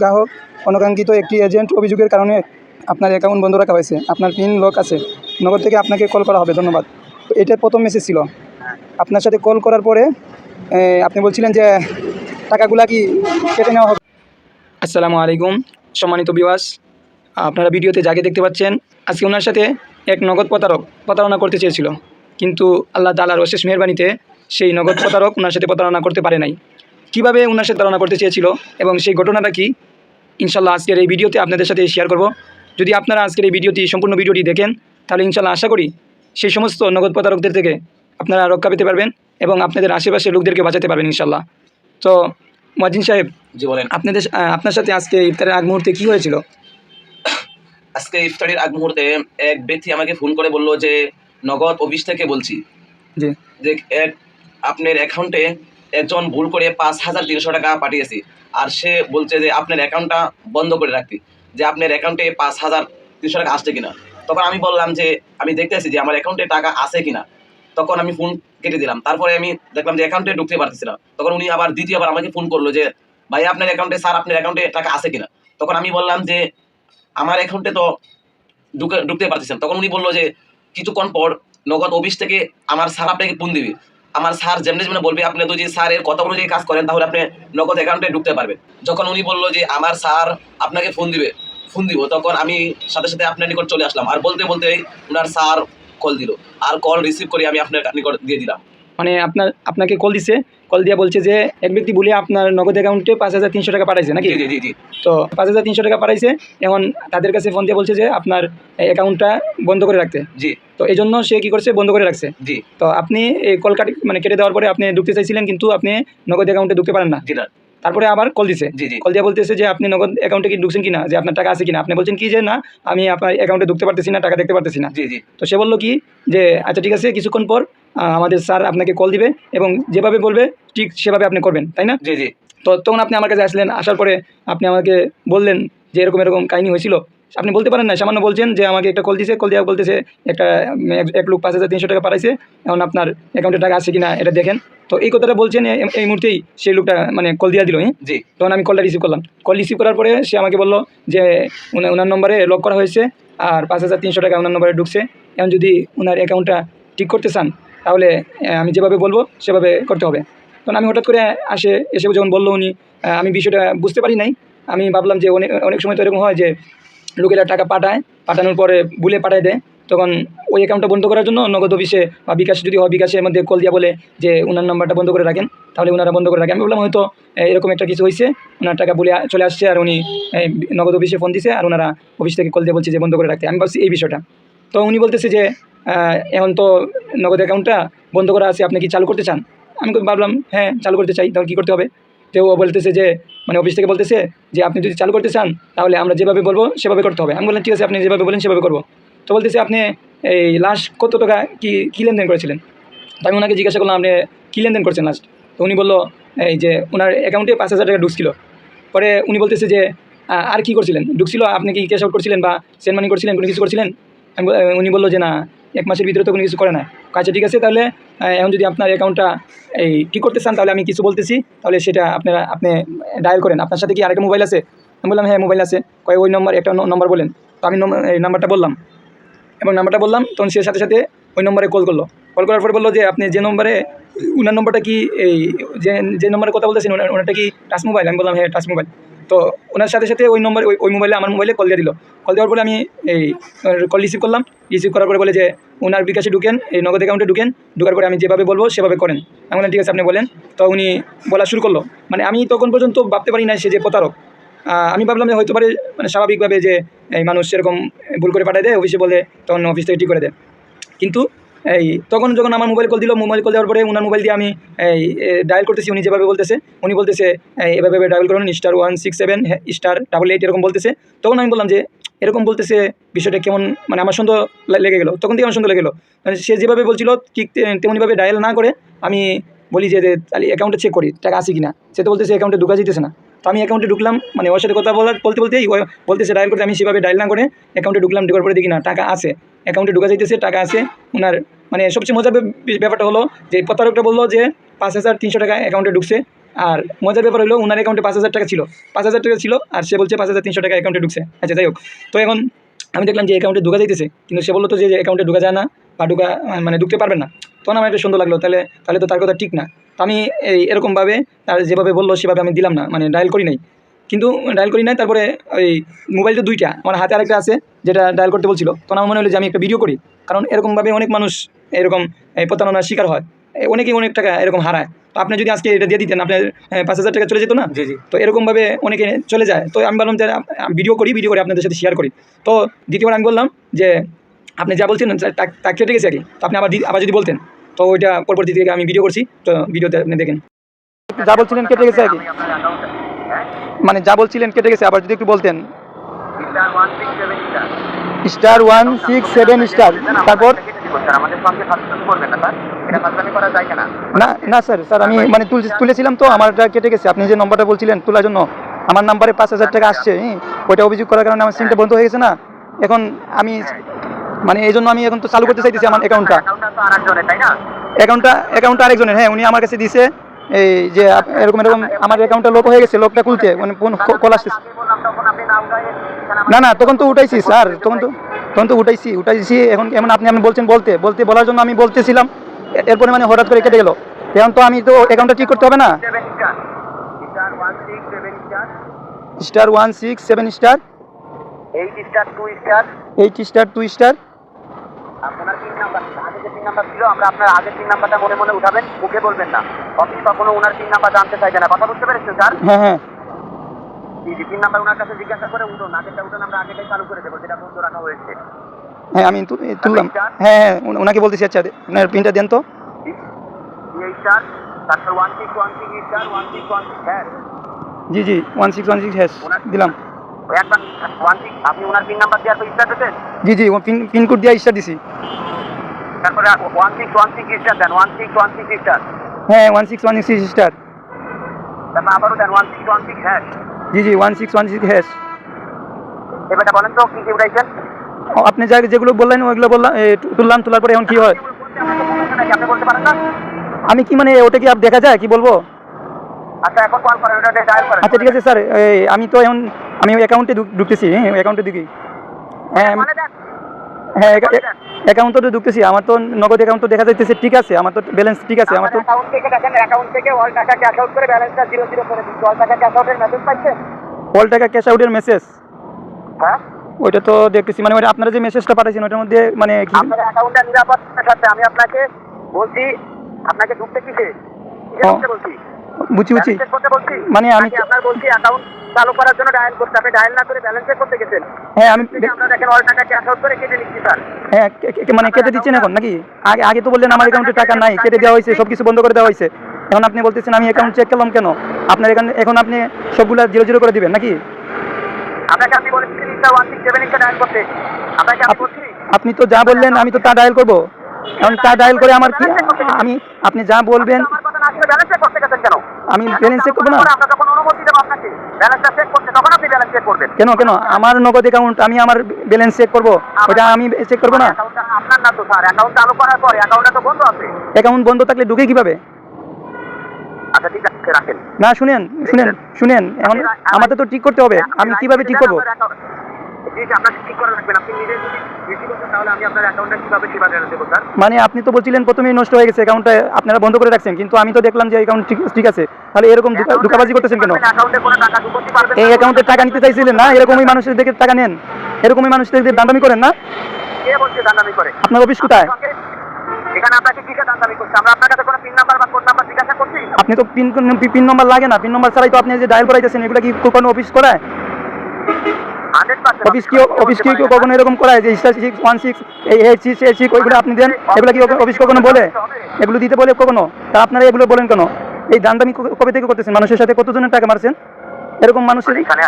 গ্রাহক অনাকাঙ্ক্ষিত একটি এজেন্ট অভিযোগের কারণে আপনার অ্যাকাউন্ট বন্ধ রাখা হয়েছে। আপনার পিন লক আছে। নগদ থেকে আপনাকে কল করা হবে। ধন্যবাদ। তো এটা প্রথম মেসেজ ছিল। আপনার সাথে কল করার পরে আপনি বলছিলেন যে, টাকাগুলা কি কেটে নেওয়া হবে? আসসালামু আলাইকুম, সম্মানিত বিবাস আপনারা ভিডিওতে যাকে দেখতে পাচ্ছেন, আজকে ওনার সাথে এক নগদ প্রতারক প্রতারণা করতে চেয়েছিল। কিন্তু আল্লাহ তালার অশেষ মেহরবানিতে সেই নগদ প্রতারক ওনার সাথে প্রতারণা করতে পারে নাই। কীভাবে ওনার সাথে প্রতারণা করতে চেয়েছিল এবং সেই ঘটনাটা কি ইনশাল্লাহ আজকের এই ভিডিওতে আপনাদের সাথে শেয়ার করব। যদি আপনারা আজকের এই ভিডিওটি সম্পূর্ণ ভিডিওটি দেখেন তাহলে ইনশাল্লাহ আশা করি সেই সমস্ত নগদ প্রতারকদের থেকে আপনারা রক্ষা পেতে পারবেন এবং আপনাদের আশেপাশের লোকদেরকে বাঁচাতে পারবেন ইনশাল্লাহ। তো মজিন সাহেব জি বলেন। আপনাদের আপনার সাথে আজকে ইফতারের আগ মুহূর্তে কী হয়েছিল? আজকে ইফতারির আগ মুহূর্তে এক ব্যক্তি আমাকে ফোন করে বলল যে নগদ অফিস থেকে বলছি। যে এক আপনার অ্যাকাউন্টে একজন ভুল করে পাঁচ হাজার তিনশো টাকা পাঠিয়েছি। আর সে বলছে যে, আপনার অ্যাকাউন্টটা বন্ধ করে রাখতে যে আপনার অ্যাকাউন্টে পাঁচ হাজার তিনশো টাকা আসছে কিনা? তখন আমি বললাম যে, আমি দেখতেছি যে, আমার অ্যাকাউন্টে টাকা আছে কিনা? তখন আমি ফোন কেটে দিলাম। তারপরে আমি দেখলাম যে অ্যাকাউন্টে ঢুকতে পারতেছি না। তখন উনি আবার দ্বিতীয়বার আমাকে ফোন করল যে, ভাই, আপনার অ্যাকাউন্টে স্যার আপনার অ্যাকাউন্টে টাকা আছে কিনা? তখন আমি বললাম যে, আমার অ্যাকাউন্টে তো ঢুকে, ঢুকতে পারতেছেন তখন উনি বলল যে, কিছুক্ষণ পর নগদ অফিস থেকে আমার স্যার আপনাকে ফোন দিবে। আমার স্যার যেমনি যেমনি বলবে, আপনি যদি স্যারের কথা অনুযায়ী কাজ করেন, তাহলে আপনি নগদ অ্যাকাউন্টে ঢুকতে পারবেন। যখন উনি বলল যে, আমার স্যার আপনাকে ফোন দিবে ফোন দিব, তখন আমি সাথে সাথে আপনার নিকট চলে আসলাম। আর বলতে বলতে ওনার স্যার কল দিল। আর কল রিসিভ করে আমি আপনার নিকট দিয়ে দিলাম। মানে আপনার আপনাকে কল দিছে। কল দিয়ে বলছে যে এক ব্যক্তি বলে আপনার নগদ অ্যাকাউন্টে পাঁচ হাজার তিনশো টাকা পাঠাইছে নাকি? তো পাঁচ হাজার তিনশো টাকা পাঠাইছে এখন তাদের কাছে ফোন দিয়ে বলছে যে আপনার অ্যাকাউন্টটা বন্ধ করে রাখতে। জি। তো এই জন্য সে কী করছে বন্ধ করে রাখছে। জি। তো আপনি এই কল কাটি মানে কেটে দেওয়ার পরে আপনি ঢুকতে চাইছিলেন কিন্তু আপনি নগদ অ্যাকাউন্টে ঢুকতে পারেন না। জি তারপরে আবার কল দিছে। কল দিয়ে বলতেছে যে আপনি নগদ অ্যাকাউন্টে কি ঢুকছেন কিনা যে আপনার টাকা আছে কিনা। আপনি বলছেন কি যে না আমি আপনার অ্যাকাউন্টে ঢুকতে পারতেছি না টাকা দেখতে পারতেছি না। জি জি। তো সে বলল কি যে আচ্ছা ঠিক আছে কিছুক্ষণ পর আমাদের স্যার আপনাকে কল দিবে এবং যেভাবে বলবে ঠিক সেভাবে আপনি করবেন তাই না? জি জি। তো তখন আপনি আমার কাছে আসলেন আসার পরে আপনি আমাকে বললেন যে এরকম এরকম কাহিনী হয়েছিল। আপনি বলতে পারেন না সামান্য বলছেন যে আমাকে একটা কল দিয়েছে কল দেওয়া বলতেছে একটা এক- লোক পাঁচ হাজার তিনশো টাকা পাঠাইছে এখন আপনার অ্যাকাউন্টে টাকা আছে কিনা এটা দেখেন। তো এই কথাটা বলছেন এই- মুহূর্তেই সেই লোকটা মানে কল দিয়ে দিল হ্যাঁ জি। তখন আমি কলটা রিসিভ করলাম। কল রিসিভ করার পরে সে আমাকে বলল যে ওনার নম্বরে লক করা হয়েছে আর পাঁচ হাজার তিনশো টাকা ওনার নম্বরে ঢুকছে। এখন যদি ওনার অ্যাকাউন্টটা ঠিক করতে চান তাহলে আমি যেভাবে বলব, সেভাবে করতে হবে। তখন আমি হঠাৎ করে আসে, এসে যখন বলল উনি আমি বিষয়টা বুঝতে পারি নাই। আমি ভাবলাম যে অনেক অনেক সময় তো এরকম হয় যে, লোকেরা টাকা পাঠায়, পাঠানোর পরে ভুলে পাঠায় দেয়। তখন ওই অ্যাকাউন্টটা বন্ধ করার জন্য নগদ অফিসে বা বিকাশ, যদি হয় বিকাশের মধ্যে কল দিয়া বলে যে ওনার নাম্বারটা বন্ধ করে রাখেন তাহলে ওনারা বন্ধ করে রাখেন আমি বললাম হয়তো এরকম একটা কিছু হয়েছে ওনার টাকা বলে চলে আসছে আর উনি নগদ অফিসে ফোন দিছে আর ওনারা অফিস থেকে কল দিয়ে বলছে যে, বন্ধ করে রাখতে আমি ভাবছি এই বিষয়টা। তো উনি বলতেছে যে এখন তো নগদ অ্যাকাউন্টটা বন্ধ করা আছে, আপনি কি চালু করতে চান? আমি ভাবলাম হ্যাঁ চালু করতে চাই, তাহলে কী করতে হবে? তো ও বলতেছে যে মানে অফিস থেকে বলতেছে যে, আপনি যদি চালু করতে চান, তাহলে আমরা যেভাবে বলব, সেভাবে করতে হবে। আমি বললাম, ঠিক আছে, আপনি যেভাবে বলেন, সেভাবে করব। তো বলতেছে, আপনি এই লাস্ট কত টাকা, কি, কী লেনদেন করেছিলেন? তো আমি ওনাকে জিজ্ঞাসা করলাম, আপনি কী লেনদেন করছেন লাস্ট তো উনি বলল, এই যে ওনার অ্যাকাউন্টে পাঁচ হাজার টাকা ঢুকছিল। পরে উনি বলতেছে যে আর কি করছিলেন? ঢুকছিল, আপনি কি ক্যাশ আউট করছিলেন বা সেন্ড মানি করছিলেন, কোনো কিছু করছিলেন? উনি বলল যে না, এক মাসের ভিতরে তো কোনো কিছু করে না। আচ্ছা ঠিক আছে, তাহলে এখন যদি আপনার অ্যাকাউন্টটা এই, ঠিক করতে চান, তাহলে আমি কিছু বলতেছি। তাহলে সেটা আপনারা, আপনি ডায়াল করেন। আপনার সাথে কি আরেকটা মোবাইল আছে? আমি বললাম হ্যাঁ মোবাইল আছে। কয়, ওই নম্বর একটা নম্বর বলেন। তো আমি এই নাম্বারটা বললাম। এবং নাম্বারটা বললাম, তখন সে সাথে সাথে ওই নম্বরে কল করল। কল করার পরে বলল যে, আপনি যে নম্বরে ওনার নম্বরটা কি, এই, যে যে নম্বরে কথা বলতেছেন ওনারটা কি টাচ মোবাইল আমি বললাম হ্যাঁ টাচ মোবাইল তো ওনার সাথে সাথে ওই নম্বরে ওই মোবাইলে আমার মোবাইলে কল দিয়ে দিল। কল দেওয়ার পরে আমি এই কল রিসিভ করলাম। রিসিভ করার পরে বলে যে, ওনার বিকাশে ঢুকেন, এই নগদ অ্যাকাউন্টে ঢুকেন। ঢুকার পরে আমি যেভাবে বলব, সেভাবে করেন। আমি ঠিক আছে, আপনি বলেন। তো উনি বলা শুরু করল। মানে আমি তখন পর্যন্ত ভাবতে পারি না সে যে প্রতারক। আমি ভাবলাম যে হয়তো পারে মানে স্বাভাবিকভাবে যে এই মানুষ সেরকম ভুল করে পাঠায় দেয়, অফিসে বলে তখন অফিস থেকে ঠিক করে দেয়। কিন্তু এই, তখন যখন আমার মোবাইল কল দিল মোবাইল কল দেওয়ার পরে ওনার মোবাইল দিয়ে আমি, এই ডায়াল করতেছি, উনি যেভাবে বলতেছে, উনি বলতেছে এভাবে ডায়াল করুন star one six seven star double eight এরকম বলতেছে। তখন আমি বললাম যে, এরকম বলতেছে বিষয়টা কেমন মানে আমার সন্দেহ লেগে গেলো। তখন থেকে আমার সন্দেহ লেগে গেলো। মানে সে যেভাবে বলছিল, ঠিক তেমনিভাবে ডায়াল না করে আমি বলি যে তাহলে অ্যাকাউন্টে চেক করি, টাকা আছে কিনা। সে তো বলতেছে অ্যাকাউন্টে ঢুকা যেতেছে না। তো আমি অ্যাকাউন্টে ঢুকলাম মানে ওর সাথে কথা বলার বলতে বলতেই বলতেছে ডায়াল করতে, আমি সেভাবে ডায়াল না করে অ্যাকাউন্টে ঢুকলাম, ঢুকার পরে দেখি না, টাকা আছে। অ্যাকাউন্টে ঢুকা যাইতেছে, টাকা আছে। ওনার মানে সবচেয়ে মজার ব্যাপারটা হলো যে প্রতারকটা বলল যে পাঁচ হাজার তিনশো টাকা অ্যাকাউন্টে ঢুকছে। আর মজার ব্যাপার হলো ওনার অ্যাকাউন্টে পাঁচ হাজার টাকা ছিল। পাঁচ হাজার টাকা ছিল আর সে বলছে পাঁচ হাজার তিনশো টাকা অ্যাকাউন্টে ঢুকছে। আচ্ছা যাই হোক। তো এখন আমি দেখলাম যে অ্যাকাউন্টে ঢুকা যাইতেছে, কিন্তু সে বলল তো যে অ্যাকাউন্টে ঢুকা যায় না বা ঢুকা মানে ঢুকতে পারবে না। তখন আমার একটা সুন্দর লাগল। তাহলে তাহলে তো তার কথা ঠিক না। আমি এই এরকমভাবে তার যেভাবে বলল সেভাবে আমি দিলাম না মানে ডায়াল করি নাই। কিন্তু ডায়াল করি নাই তারপরে ওই মোবাইল তো দুইটা আমার হাতে আরেকটা আছে যেটা ডায়াল করতে বলছিল। তখন আমার মনে হলো যে আমি একটা ভিডিও করি কারণ এরকমভাবে অনেক মানুষ এরকম প্রতারণার শিকার হয়। অনেকেই অনেক টাকা এরকম হারায়। তো আপনি যদি আজকে এটা দিয়ে দিতেন আপনার পাঁচ হাজার টাকা চলে যেত না? জি জি। তো এরকমভাবে অনেকে চলে যায়। তো আমি বললাম যে ভিডিও করি ভিডিও করে আপনাদের সাথে শেয়ার করি। তো দ্বিতীয়বার আমি বললাম যে আপনি যা বলছেন তা তা কেটে গেছে আগে তো আপনি আবার আবার যদি বলতেন। তো ওইটা পরবর্তী থেকে আমি ভিডিও করছি, তো ভিডিওতে আপনি দেখেন। যা বলছিলেন কেটে গেছে আগে মানে যা বলছিলেন কেটে গেছে, আবার যদি একটু বলতেন। Star one six seven star তারপর? না না স্যার স্যার আমি মানে তুল- তুলেছিলাম তো, আমারটা কেটে গেছে। আপনি যে নম্বরটা বলছিলেন তোলার জন্য, আমার নাম্বারে পাঁচ হাজার টাকা আসছে ওইটা অভিযোগ করার কারণে আমার সিমটা বন্ধ হয়ে গেছে না। এখন আমি মানে এই জন্য আমি এখন তো চালু করতে চাইতেছি আমার অ্যাকাউন্টটা অ্যাকাউন্টটা অ্যাকাউন্টটা আরেকজনের হ্যাঁ উনি আমার কাছে দিছে এই যে এরকম এরকম আমার অ্যাকাউন্টটা লোক হয়ে গেছে লোকটা খুলতে মানে ফোন কল আসতেছে না না তখন তো উঠাইছি স্যার তখন তো তখন তো উঠাইছি উঠাইছি এখন এমন আপনি আপনি বলছেন বলতে বলতে বলার জন্য আমি বলতেছিলাম এরপরে মানে হঠাৎ করে কেটে গেল। এখন তো আমি তো অ্যাকাউন্টটা ঠিক করতে হবে না? Star one six seven star eight star two star eight star two star আপনার তিন নাম্বার আগে যে তিন নাম্বার ছিল আমরা আপনার আগের তিন নাম্বারটা মনে মনে উঠাবেন মুখে বলবেন না। অফিস কখনো ওনার তিন নাম্বার জানতে চাইবে না। কথা বুঝতে পেরেছেন স্যার? হ্যাঁ হ্যাঁ। জি জি তিন নাম্বার ওনার কাছে জিজ্ঞাসা করে উঠুন। আগেরটা উঠুন আমরা আগেটাই চালু করে দেবো যেটা বন্ধ রাখা হয়েছে। হ্যাঁ আমি তুললাম। হ্যাঁ হ্যাঁ ওনাকে বলতেছি আচ্ছা আপনার পিনটা দেন তো। হ্যাঁ। জি জি ওয়ান সিক্স ওয়ান সিক্স হ্যাঁ দিলাম। ওই ওয়ান সিক্স আপনি ওনার তিন নাম্বার দেওয়ার পর স্টার পেতেন জি জি ও পিন পিনকোড দিয়ে স্টার দিছি। তারপরে one six one six star দেন one six one six star হ্যাঁ one six one six star তারপর আবারও দেন ওয়ান সিক্স ওয়ান সিক্স জি জি one six one six hash এবারটা বলেন তো কি কি উঠাইছেন? আপনি যা যেগুলো বললেন ওইগুলো বললাম তুললাম তোলার পরে এখন কি হয়? আপনি বলতে পারেন না? আমি কি মানে ওটা কি দেখা যায়? কি বলব? আচ্ছা এখন কল করেন ওটা ডায়াল করেন। আচ্ছা ঠিক আছে স্যার আমি তো এখন আমি অ্যাকাউন্টে ঢুকতেছি অ্যাকাউন্টে ঢুকি। হ্যাঁ মানে হ্যাঁ অ্যাকাউন্টে তো ঢুকতেছি আমার তো নগদ অ্যাকাউন্ট তো দেখা যাইতেছে ঠিক আছে আমার তো ব্যালেন্স ঠিক আছে আমার তো অ্যাকাউন্ট থেকে দেখেন অ্যাকাউন্ট থেকে অল টাকা ক্যাশ আউট করে ব্যালেন্সটা জিরো জিরো করে দিচ্ছি। অল টাকা ক্যাশ আউটের মেসেজ পাইছেন অল টাকা ক্যাশ আউটের মেসেজ হ্যাঁ? ওইটা তো দেখতেছি মানে ওইটা আপনারা যে মেসেজটা পাঠাইছেন ওটার মধ্যে মানে কি? আপনার অ্যাকাউন্টটা নিরাপত্তার সাথে আমি আপনাকে বলছি আপনাকে ঢুকতে কিসে বুঝছি বুঝছি। মানে আমি আপনার বলছি অ্যাকাউন্ট চালু করার জন্য ডায়াল করতে আপনি ডায়াল না করে ব্যালেন্স করতে গেছেন। হ্যাঁ আমি আমরা দেখেন অল টাকা ক্যাশ আউট করে কেটে নিচ্ছি স্যার হ্যাঁ মানে কেটে দিচ্ছেন এখন নাকি? আগে আগে তো বললেন আমার অ্যাকাউন্টে টাকা নাই কেটে দেওয়া হয়েছে সব কিছু বন্ধ করে দেওয়া হয়েছে। এখন আপনি বলতেছেন আমি অ্যাকাউন্ট চেক করলাম কেন? আপনার এখানে এখন আপনি সবগুলা জিরো জিরো করে দিবেন নাকি? আপনাকে আপনি বলেছিলেন enter one six seven dial করতে। আপনাকে আমি বলছি আপনি তো যা বললেন আমি তো তা ডায়াল করব। এখন তা ডায়াল করে আমার কি আমি আপনি যা বলবেন শুনে ব্যালেন্স করতে গেছেন কেন? আমি ব্যালেন্স করব না? আমরা যখন অনুমতি দেবো আপনাকে। ব্যালেন্সটা চেক করতে তখন আপনি ব্যালেন্স চেক করবেন। কেন কেন? আমার নগদ অ্যাকাউন্ট আমি আমার ব্যালেন্স চেক করব? ওটা আমি চেক করব না? আপনার না তো স্যার অ্যাকাউন্ট চালু করার পরে অ্যাকাউন্টটা তো বন্ধ আছে। অ্যাকাউন্ট বন্ধ থাকলে ঢুকে কীভাবে? আচ্ছা ঠিক আছে রাখেন। না শুনেন শুনেন শুনেন এখন আমাদের তো ঠিক করতে হবে। আমি কীভাবে ঠিক করব? জি জি আপনাকে ঠিক করে রাখবেন আপনি নিজে যদি বেশি করতেন তাহলে আমি আপনার অ্যাকাউন্টটা কীভাবে কীভাবে দেবো স্যার? মানে আপনি তো বলছিলেন প্রথমেই নষ্ট হয়ে গেছে অ্যাকাউন্টটা আপনারা বন্ধ করে রাখছেন কিন্তু আমি তো দেখলাম যে অ্যাকাউন্ট ঠিক আছে। তাহলে এরকম ধোঁকা- ধোঁকাবাজি করতেছেন কেন? অ্যাকাউন্টে কোনো টাকা ঢুকতে পারবেন এই অ্যাকাউন্টে টাকা নিতে চাইছিলেন না? এরকমই মানুষের দেখে টাকা নেন। এরকমই মানুষদের দান্দামি করেন না? কে বলছে দান্দামি করে? আপনার অফিস কোথায়? এখানে আপনাকে কিসে দান্দামি করছে? আমরা আপনার কাছে কোনো পিন নাম্বার বা কোড নাম্বার জিজ্ঞাসা করছি? আপনি তো পিন পিন নম্বর লাগে না। পিন নম্বর ছাড়াই তো আপনি যে ডায়াল করাইতেছেন এগুলো কি কোনো অফিস করায়? অফিস কি অফিস কি কখনো এরকম করায় যে স্টার সিক্স ওয়ান সিক্স এই এইট সিক্স এইট সিক্স ওইগুলো আপনি দেন? এগুলো কি অফিস কখনো বলে? এগুলো দিতে বলে কখনো? তা আপনারা এগুলো বলেন কেন? এই দান্দামি কবে থেকে করতেছেন? মানুষের সাথে কতজনের টাকা মারছেন? এরকম মানুষের এখানে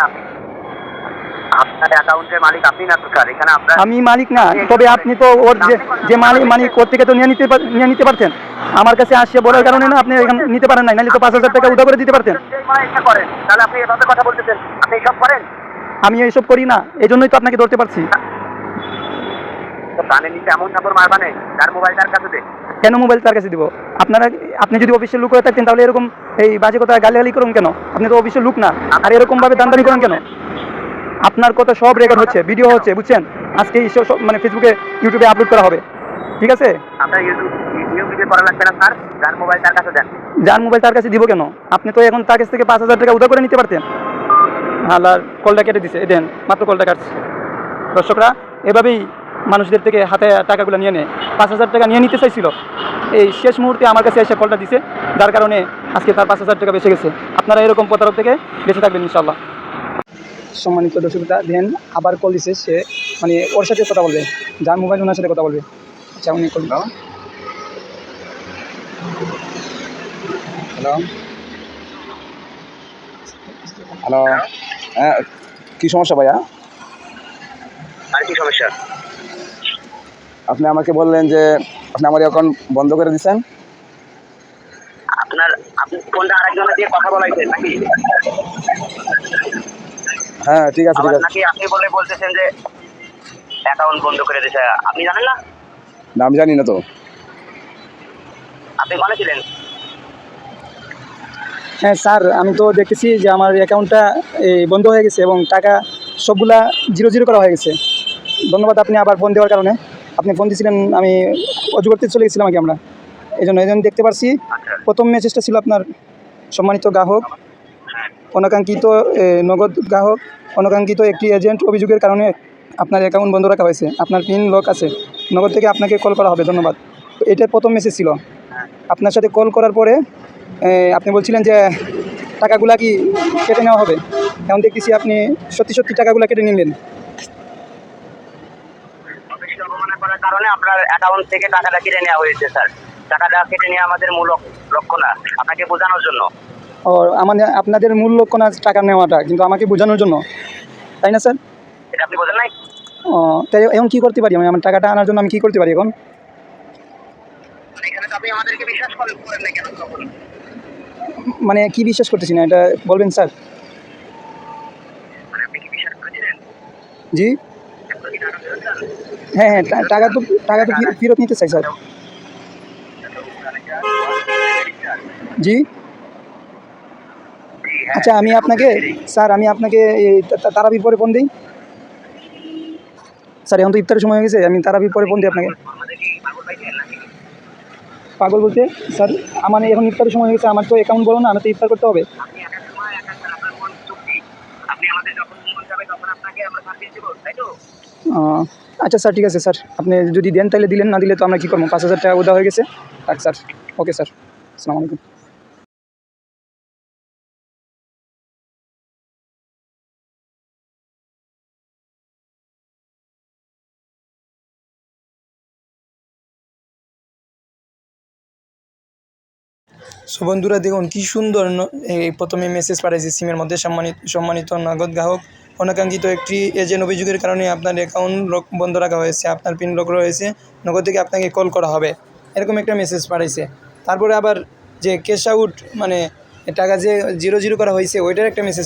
আপনার অ্যাকাউন্টের মালিক আপনি না তো এখানে আপনার আমি মালিক না তবে আপনি তো ওর যে যে মালিক মালিক ওর থেকে তো নিয়ে নিতে পার- নিয়ে নিতে পারতেন? আমার কাছে আসছে বলার কারণে না আপনি এখানে নিতে পারেন নাই নাহলে তো পাঁচ হাজার টাকা উঠা করে দিতে পারতেন। তাহলে আপনি এভাবে কথা বলতেছেন। আপনি করেন? আমি এইসব করি না এই জন্যই তো আপনাকে ধরতে পারছি। কানে নিচে এমন চাপড় মারবানে তার মোবাইল তার কাছে দে। কেন মোবাইল তার কাছে দিব? আপনারা আপনি যদি অফিসের লোক হয়ে থাকতেন তাহলে এরকম এই বাজে কথা গালিগালি করুন কেন? আপনি তো অফিসের লোক না। আর এরকম ভাবে দান্দানি করেন কেন? আপনার কথা সব রেকর্ড হচ্ছে ভিডিও হচ্ছে বুঝছেন? আজকে মানে ফেসবুকে ইউটিউবে আপলোড করা হবে। ঠিক আছে? করা মোবাইল তার কাছে যার মোবাইল তার কাছে দিব কেন? আপনি তো এখন তার কাছ থেকে পাঁচ হাজার টাকা উদা করে নিতে পারতেন। আর কলটা কেটে দিছে। দেন মাত্র কলটা কাটছে। দর্শকরা, এভাবেই মানুষদের থেকে হাতে টাকাগুলো নিয়ে নেয় পাঁচ হাজার টাকা নিয়ে নিতে চাইছিল। এই শেষ মুহূর্তে আমার কাছে এসে কলটা দিছে। যার কারণে আজকে তার পাঁচ হাজার টাকা বেঁচে গেছে। আপনারা এরকম প্রতারক থেকে বেঁচে থাকবেন ইনশাল্লাহ সম্মানিত দর্শকতা, দেন আবার কল দিছে সে মানে ওর সাথে কথা বলবে। যার মোবাইল ওনার সাথে কথা বলবে। আচ্ছা উনি কল হ্যালো। হ্যালো। হ্যাঁ কী সমস্যা ভাইয়া? আর কি সমস্যা? আপনি আমাকে বললেন যে আপনি আমার অ্যাকাউন্ট বন্ধ করে দিচ্ছেন আপনার আপনি ফোনটা আরেকজনের দিয়ে কথা বলাইছেন নাকি? হ্যাঁ ঠিক আছে ঠিক আছে। নাকি আপনি বলে বলতেছেন যে অ্যাকাউন্ট বন্ধ করে দিয়েছে? আপনি জানেন না? না আমি জানি না তো। আপনি ভালো ছিলেন? হ্যাঁ স্যার আমি তো দেখতেছি যে আমার অ্যাকাউন্টটা এই, বন্ধ হয়ে গেছে এবং টাকা সবগুলা জিরো জিরো করা হয়ে গেছে। ধন্যবাদ আপনি আবার ফোন দেওয়ার কারণে। আপনি ফোন দিয়েছিলেন আমি অজু করতে চলে গেছিলাম আগে আমরা। এই জন্য এই জন্য দেখতে পারছি। আচ্ছা। প্রথম মেসেজটা ছিল আপনার সম্মানিত গ্রাহক অনাকাঙ্ক্ষিত নগদ গ্রাহক অনাকাঙ্ক্ষিত একটি এজেন্ট অভিযোগের কারণে আপনার অ্যাকাউন্ট বন্ধ রাখা হয়েছে। আপনার পিন লক আছে। নগদ থেকে আপনাকে কল করা হবে ধন্যবাদ। এটা প্রথম মেসেজ ছিল। আপনার সাথে কল করার পরে আপনি বলছিলেন যে টাকাগুলা কি কেটে নেওয়া হবে? এখন দেখতেছি আপনি সত্যি সত্যি টাকাগুলো কেটে নিলেন। কারণে আপনার অ্যাকাউন্ট থেকে টাকাটা কেটে নেওয়া হয়েছে স্যার। টাকাটা কেটে নেওয়া আমাদের মূল লক্ষ্য না আপনাকে বোঝানোর জন্য। ও আমাদের আপনাদের মূল লক্ষ্য না টাকা নেওয়াটা কিন্তু আমাকে বোঝানোর জন্য। তাই না স্যার? এটা আপনি বোঝেন নাই? ও তাই এখন কী করতে পারি আমি? আমার টাকাটা আনার জন্য আমি কী করতে পারি এখন? মানে এখানে তো আপনি আমাদেরকে বিশ্বাস করেন না কেন তখন? মানে কি বিশ্বাস করতেছি না? এটা বলবেন স্যার। মানে জি? হ্যাঁ হ্যাঁ টাকা তো টাকা তো ফেরত নিতে চাই স্যার। জি। আচ্ছা আমি আপনাকে স্যার আমি আপনাকে তারাবির পরে ফোন দিই। স্যার এখন তো ইফতারের সময় হয়ে গেছে আমি তারাবির পরে ফোন দিই আপনাকে আমাদের কি পাগল পাইছেন নাকি পাগল বলতে স্যার আমার এখন ইফতারের সময় হয়ে গেছে আমার তো অ্যাকাউন্ট বলো না আমি তো ইফতার করতে হবে। আচ্ছা স্যার ঠিক আছে স্যার। আপনি যদি দেন তাহলে দিলেন না দিলে তো আমরা কী করব? পাঁচ হাজার টাকা ওদা হয়ে গেছে। থাক স্যার। Okay sir. আসসালামু আলাইকুম। সো বন্ধুরা দেখুন, কী সুন্দর এই প্রথমে মেসেজ পাঠাইছে সিমের মধ্যে। সম্মানিত সম্মানিত নগদ গ্রাহক। অনাকাঙ্ক্ষিত একটি এজেন্ট অভিযোগের কারণে আপনার অ্যাকাউন্ট লক বন্ধ রাখা হয়েছে, আপনার পিন লক রয়েছে। নগদ থেকে আপনাকে কল করা হবে। এরকম একটা মেসেজ পাঠাইছে। তারপরে আবার যে ক্যাশ আউট মানে টাকা যে জিরো জিরো করা হয়েছে, ওইটার একটা মেসেজ